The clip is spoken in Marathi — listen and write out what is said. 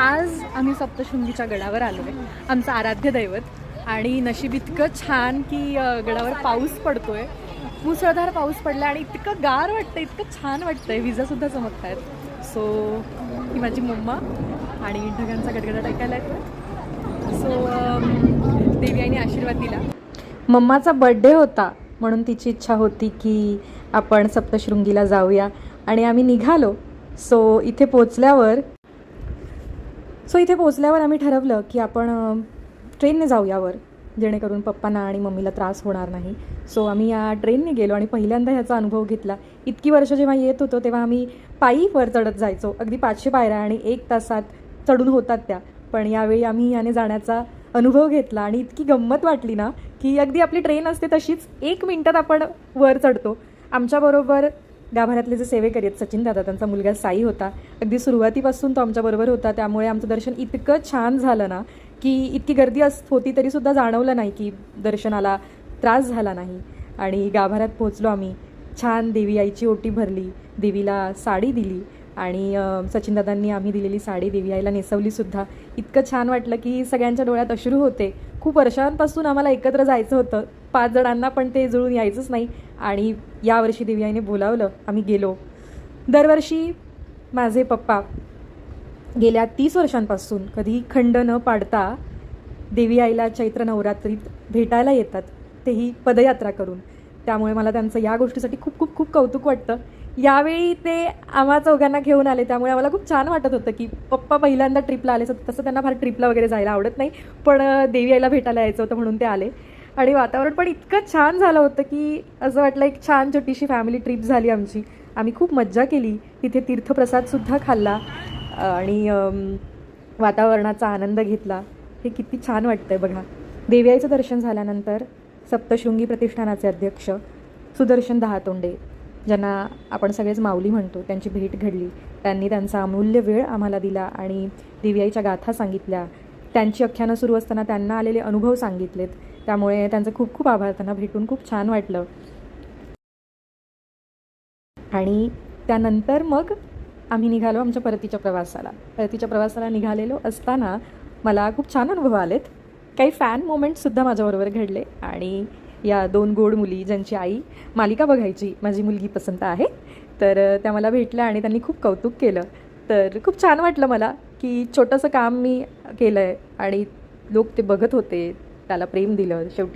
आज आम्ही सप्तशृंगीच्या गडावर आलो आहे आमचं आराध्य दैवत. आणि नशीब इतकं छान की गडावर पाऊस पडतोय. मुसळधार पाऊस पडला आणि इतकं गार वाटतं इतकं छान वाटतंय. विजासुद्धा चमकत आहेत सो ही माझी मम्मा आणि ढगांचा गडगडाट ऐकायला येतो सो देवी आणि आशीर्वाद दिला. मम्माचा बड्डे होता म्हणून तिची इच्छा होती की आपण सप्तशृंगीला जाऊया. आणि आम्ही निघालो. सो इथे पोचल्यावर सो इथे पोचल्यावर आम्ही ठरवलं की आपण ट्रेनने जाऊ यावर जेणेकरून पप्पांना आणि मम्मीला त्रास होणार नाही. सो आम्ही या ट्रेनने गेलो आणि पहिल्यांदा ह्याचा अनुभव घेतला. इतकी वर्ष जेव्हा येत होतो तेव्हा आम्ही पायी वर चढत जायचो. अगदी पाचशे पायऱ्या आणि एक तासात चढून होतात त्या. पण यावेळी आम्ही याने जाण्याचा अनुभव घेतला आणि इतकी गंमत वाटली ना की अगदी आपली ट्रेन असते तशीच एक मिनटात आपण वर चढतो. आमच्याबरोबर गाभाऱ्यातले जे सेवेकरी आहेत सचिन दादा त्यांचा मुलगा साई होता. अगदी सुरुवातीपासून तो आमच्याबरोबर होता. त्यामुळे आमचं दर्शन इतकं छान झालं ना की इतकी गर्दी अस होती तरीसुद्धा जाणवलं नाही की दर्शनाला त्रास झाला नाही. आणि गाभाऱ्यात पोहोचलो आम्ही. छान देवी आईची ओटी भरली देवीला साडी दिली आणि सचिनदादांनी आम्ही दिलेली साडी देवी आईला नेसवलीसुद्धा इतकं छान वाटलं की सगळ्यांच्या डोळ्यात अश्रू होते. खूप वर्षांपासून आम्हाला एकत्र जायचं होतं. पाच जणांना पण ते जुळून यायचंच नाही. आणि यावर्षी देवी आईने बोलावलं. आम्ही गेलो. दरवर्षी माझे पप्पा गेल्या तीस वर्षांपासून कधी खंड न पाडता देवी आईला चैत्र नवरात्रीत भेटायला येतात. तेही पदयात्रा करून. त्यामुळे मला त्यांचं या गोष्टीसाठी खूप खूप खूप कौतुक वाटतं. यावेळी ते आम्हा चौघांना घेऊन आले. त्यामुळे आम्हाला खूप छान वाटत होतं की पप्पा पहिल्यांदा ट्रिपला आले. तसं त्यांना फार ट्रिपला वगैरे जायला आवडत नाही. पण देवी आईला भेटायला यायचं होतं म्हणून ते आले. आणि वातावरण पण इतकं छान झालं होतं की असं वाटलं एक छान छोटीशी फॅमिली ट्रिप झाली आमची. आम्ही खूप मज्जा केली. तिथे तीर्थप्रसादसुद्धा खाल्ला. आणि वातावरणाचा आनंद घेतला. हे किती छान वाटतंय बघा. देवी आईचं दर्शन झाल्यानंतर सप्तशृंगी प्रतिष्ठानाचे अध्यक्ष सुदर्शन दहातोंडे ज्यांना आपण सगळेच माऊली म्हणतो त्यांची भेट घडली. त्यांनी त्यांचा अमूल्य वेळ आम्हाला दिला आणि दिव्याईच्या गाथा सांगितल्या. त्यांची आख्यानं सुरू असताना त्यांना आलेले अनुभव सांगितलेत. त्यामुळे त्यांचं खूप खूप आभार. त्यांना भेटून खूप छान वाटलं. आणि त्यानंतर मग आम्ही निघालो आमच्या परतीच्या प्रवासाला. परतीच्या प्रवासाला निघालेलो असताना मला खूप छान अनुभव आलेत. काही फॅन मोमेंट्ससुद्धा माझ्याबरोबर घडले आणि या दोन गोड मुली ज्यांची आई मालिका बघायची माझी मुलगी पसंत आहे. तर त्या मला भेटल्या आणि त्यांनी खूप कौतुक केलं. तर खूप छान वाटलं मला की छोटंसं काम मी केलं आहे आणि लोक ते बघत होते त्याला प्रेम दिलं. शेवटी